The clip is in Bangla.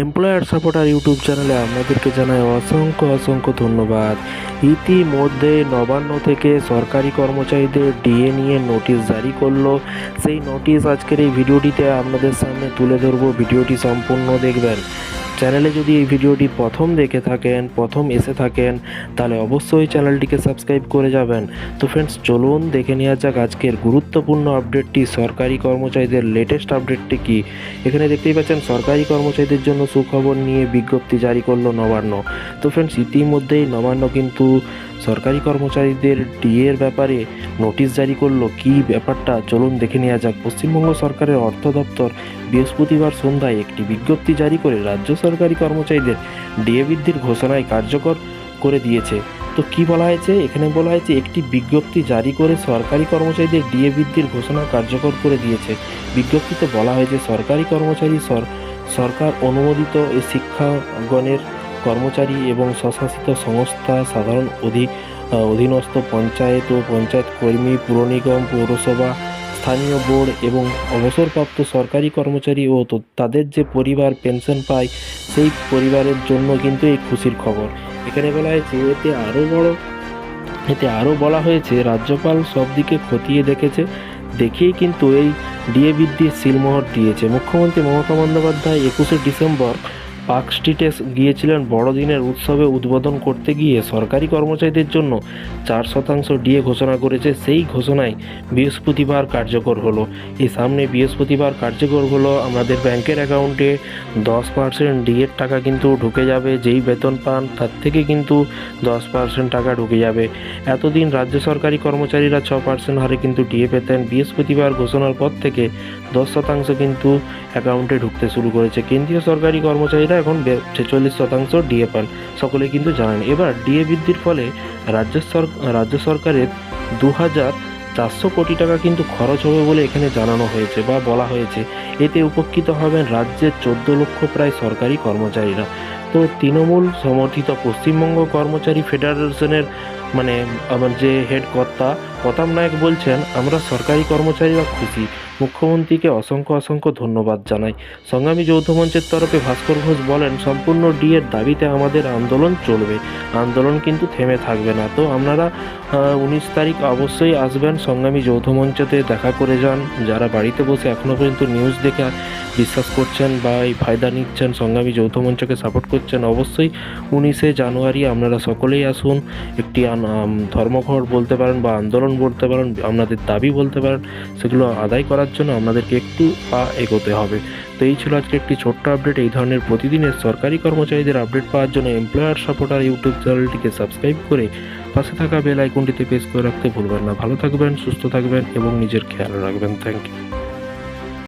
এমপ্লয়ার সাপোর্টার ইউটিউব চ্যানেলে আপনাদেরকে জানাই অসংখ্য অসংখ্য ধন্যবাদ। ইতিমধ্যে নবান্ন থেকে সরকারি কর্মচারীদের ডিএ নিয়ে নোটিশ জারি করল। সেই নোটিশ আজকের এই ভিডিওটিতে আপনাদের সামনে তুলে ধরবো। ভিডিওটি সম্পূর্ণ দেখবেন। চ্যানেলে যদি এই ভিডিওটি প্রথম দেখে থাকেন, প্রথম এসে থাকেন, তাহলে অবশ্যই চ্যানেলটিকে সাবস্ক্রাইব করে যাবেন। তো ফ্রেন্ডস চলুন দেখে নেওয়া যাক আজকের গুরুত্বপূর্ণ আপডেটটি। সরকারি কর্মচারীদের লেটেস্ট আপডেটটি কি? এখানে দেখতেই পাচ্ছেন, সরকারি কর্মচারীদের জন্য সুখবর নিয়ে বিজ্ঞপ্তি জারি করল নবান্ন। তো ফ্রেন্ডস ইতিমধ্যেই নবান্ন কিন্তু সরকারি কর্মচারীদের ডিএর ব্যাপারে নোটিশ জারি করল। কি ব্যাপারটা? চলুন দেখে নেওয়া যাক। পশ্চিমবঙ্গ সরকারের অর্থ দপ্তর বৃহস্পতিবার সন্ধ্যায় একটি বিজ্ঞপ্তি জারি করে রাজ্য সরকারি কর্মচারীদের ডিএ বৃদ্ধির ঘোষণায় কার্যকর করে দিয়েছে। তো কি বলা হয়েছে? এখানে বলা হয়েছে, একটি বিজ্ঞপ্তি জারি করে সরকারি কর্মচারীদের ডিএ বৃদ্ধির ঘোষণা কার্যকর করে দিয়েছে। বিজ্ঞপ্তিতে বলা হয়েছে, সরকারি কর্মচারী সর সরকার অনুমোদিত এই শিক্ষাগণের কর্মচারী এবং স্বশাসিত সংস্থা সাধারণ অধি অধীনস্থ পঞ্চায়েত ও পঞ্চায়েত কর্মী পুর নিগম পৌরসভা, স্থানীয় বোর্ড এবং অবসরপ্রাপ্ত সরকারি কর্মচারী ও তাদের যে পরিবার পেনশন পায়, সেই পরিবারের জন্য কিন্তু এই খুশির খবর। এখানে বলা হয়েছে, এতে আরও বড়, এতে আরও বলা হয়েছে, রাজ্যপাল সব দিকে খতিয়ে দেখেছে, দেখেই কিন্তু এই ডিএ বৃদ্ধির সিলমোহর দিয়েছে। মুখ্যমন্ত্রী মমতা বন্দ্যোপাধ্যায় একুশে ডিসেম্বর পার্ক স্ট্রিটে গিয়েছিলেন বড়দিনের উৎসবে উদ্বোধন করতে গিয়ে সরকারি কর্মচারীদের জন্য চার শতাংশ ডিএ ঘোষণা করেছে। সেই ঘোষণায় বৃহস্পতিবার কার্যকর হলো। এই সামনে বৃহস্পতিবার কার্যকর হলো। আমাদের ব্যাংকের অ্যাকাউন্টে দশ পার্সেন্ট ডিএর টাকা কিন্তু ঢুকে যাবে। যেই বেতন পান তার থেকে কিন্তু দশ পার্সেন্ট টাকা ঢুকে যাবে। এতদিন রাজ্য সরকারি কর্মচারীরা ছ পার্সেন্ট হারে কিন্তু ডিএ পেতেন। বৃহস্পতিবার ঘোষণার পর থেকে দশ শতাংশ কিন্তু অ্যাকাউন্টে ঢুকতে শুরু করেছে। কেন্দ্রীয় সরকারি কর্মচারীরা এখন ছেচল্লিশ শতাংশ ডিএ পান। সকলে কিন্তু জানেন। এবার ডিএ বৃদ্ধির ফলে রাজ্য সর রাজ্য সরকারের দু হাজার চারশো কোটি টাকা কিন্তু খরচ হবে বলে এখানে জানানো হয়েছে বা বলা হয়েছে। এতে উপকৃত হবেন রাজ্যের চোদ্দ লক্ষ প্রায় সরকারি কর্মচারীরা। তো তৃণমূল সমর্থিত পশ্চিমবঙ্গ কর্মচারী ফেডারেশনের মানে আমার যে হেড কর্তা, প্রতাপ নায়ক বলছেন, আমরা সরকারি কর্মচারীরা খুশি। মুখ্যমন্ত্রীকে অসংখ্য অসংখ্য ধন্যবাদ জানাই। সংগ্রামী যৌথ মঞ্চের তরফে ভাস্কর ঘোষ বলেন, সম্পূর্ণ ডিএর দাবিতে আমাদের আন্দোলন চলবে। আন্দোলন কিন্তু থেমে থাকবে না। তো আপনারা উনিশ তারিখ অবশ্যই আসবেন। সংগ্রামী যৌথ মঞ্চতে দেখা করে যান। যারা বাড়িতে বসে এখনও পর্যন্ত নিউজ দেখে বিশ্বাস করছেন বা এই ফায়দা নিচ্ছেন সংগ্রামী যৌথ মঞ্চকে সাপোর্ট করছেন, অবশ্যই উনিশে জানুয়ারি আপনারা সকলেই আসুন। একটি ধর্মঘট বলতে পারেন বা আন্দোলন বলতে পারেন, আপনাদের দাবি বলতে পারেন, সেগুলো আদায় করার জন্য আপনাদেরকে একটু পা এগোতে হবে। তো এই ছিল আজকে একটি ছোট্ট আপডেট এই ধরনের প্রতিদিনের সরকারি কর্মচারীদের আপডেট পাওয়ার জন্য এমপ্লয়ার সাপোর্টার ইউটিউব চ্যানেলটিকে সাবস্ক্রাইব করে পাশে থাকা বেল আইকনটিতে প্রেস করে রাখতে ভুলবেন না। ভালো থাকবেন, সুস্থ থাকবেন এবং নিজের খেয়াল রাখবেন। Thank you